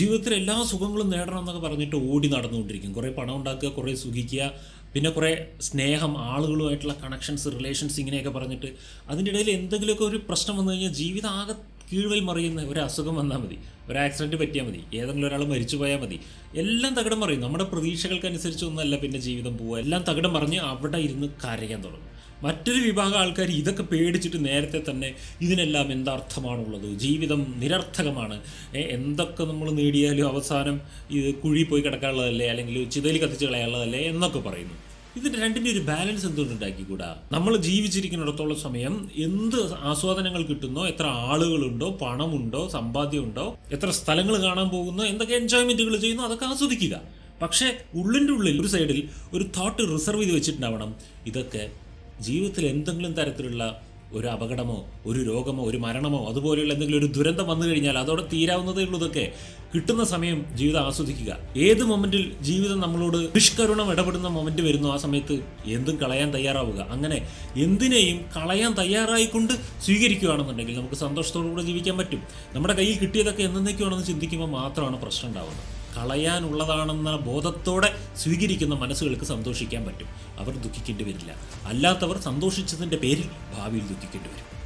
ജീവിതത്തിൽ എല്ലാ സുഖങ്ങളും നേടണം എന്നൊക്കെ പറഞ്ഞിട്ട് ഓടി നടന്നുകൊണ്ടിരിക്കും. കുറേ പണം ഉണ്ടാക്കുക കുറേ സുഖിക്കുക പിന്നെ കുറേ സ്നേഹം ആളുകളുമായിട്ടുള്ള കണക്ഷൻസ് റിലേഷൻസ് ഇങ്ങനെയൊക്കെ പറഞ്ഞിട്ട് അതിന്റെ ഇടയിൽ എന്തെങ്കിലുമൊക്കെ ഒരു പ്രശ്നം വന്നു കഴിഞ്ഞാൽ ജീവിതം ആകെ കീഴ്വൽ മറിയുന്ന ഒരു അസുഖം വന്നാൽ മതി. ഒരു ആക്സിഡന്റ് പറ്റിയാൽ മതി. ഏതെങ്കിലും ഒരാൾ മരിച്ചു പോയാൽ മതി. എല്ലാം തകിടം മറിയും. നമ്മുടെ പ്രതീക്ഷകൾക്കനുസരിച്ചൊന്നുമല്ല പിന്നെ ജീവിതം പോവുക. എല്ലാം തകിടം മറിഞ്ഞ് അവിടെ ഇരുന്ന് കരയാൻ തുടങ്ങും. മറ്റൊരു വിഭാഗം ആൾക്കാർ ഇതൊക്കെ പേടിച്ചിട്ട് നേരത്തെ തന്നെ ഇതിനെല്ലാം എന്തർത്ഥമാണുള്ളത്? ജീവിതം നിരർത്ഥകമാണ്. എന്തൊക്കെ നമ്മൾ നേടിയാലും അവസാനം ഇത് കുഴി പോയി കിടക്കാനുള്ളതല്ലേ? അല്ലെങ്കിൽ ചിതലി കത്തിച്ച് കളയാനുള്ളതല്ലേ? എന്നൊക്കെ പറയുന്നു. ഇതിന്റെ രണ്ടിന്റെ ഒരു ബാലൻസ് എന്തുകൊണ്ട് ഉണ്ടാക്കിക്കൂടാ നമ്മൾ ജീവിച്ചിരിക്കുന്നിടത്തോളം സമയം എന്ത് ആസ്വാദനങ്ങൾ കിട്ടുന്നോ എത്ര ആളുകളുണ്ടോ പണമുണ്ടോ സമ്പാദ്യമുണ്ടോ എത്ര സ്ഥലങ്ങൾ കാണാൻ പോകുന്നോ എന്തൊക്കെ എൻജോയ്മെന്റുകൾ ചെയ്യുന്നോ അതൊക്കെ ആസ്വദിക്കുക. പക്ഷേ ഉള്ളിന്റെ ഉള്ളിൽ ഒരു സൈഡിൽ ഒരു തോട്ട് റിസർവ് ചെയ്ത് വെച്ചിട്ടുണ്ടാവണം. ഇതൊക്കെ ജീവിതത്തിൽ എന്തെങ്കിലും തരത്തിലുള്ള ഒരു അപകടമോ ഒരു രോഗമോ ഒരു മരണമോ അതുപോലെയുള്ള എന്തെങ്കിലും ഒരു ദുരന്തം വന്നു കഴിഞ്ഞാൽ അതോടെ തീരാവുന്നതേ ഉള്ളൂ ഇതൊക്കെ. കിട്ടുന്ന സമയം ജീവിതം ആസ്വദിക്കുക. ഏത് മൊമെന്റിൽ ജീവിതം നമ്മളോട് നിഷ്കരുണം ഇടപെടുന്ന മൊമെന്റ് വരുന്നു ആ സമയത്ത് എന്തും കളയാൻ തയ്യാറാവുക. അങ്ങനെ എന്തിനേയും കളയാൻ തയ്യാറായിക്കൊണ്ട് സ്വീകരിക്കുകയാണെന്നുണ്ടെങ്കിൽ നമുക്ക് സന്തോഷത്തോടു കൂടെ ജീവിക്കാൻ പറ്റും. നമ്മുടെ കയ്യിൽ കിട്ടിയതൊക്കെ എന്നേക്കുവാണെന്ന് ചിന്തിക്കുമ്പോൾ മാത്രമാണ് പ്രശ്നം ഉണ്ടാവുന്നത്. കളയാനുള്ളതാണെന്ന ബോധത്തോടെ സ്വീകരിക്കുന്ന മനസ്സുകൾക്ക് സന്തോഷിക്കാൻ പറ്റും. അവർ ദുഃഖിക്കേണ്ടി വരില്ല. അല്ലാത്തവർ സന്തോഷിച്ചതിന്റെ പേരിൽ ഭാവിയിൽ ദുഃഖിക്കേണ്ടി വരും.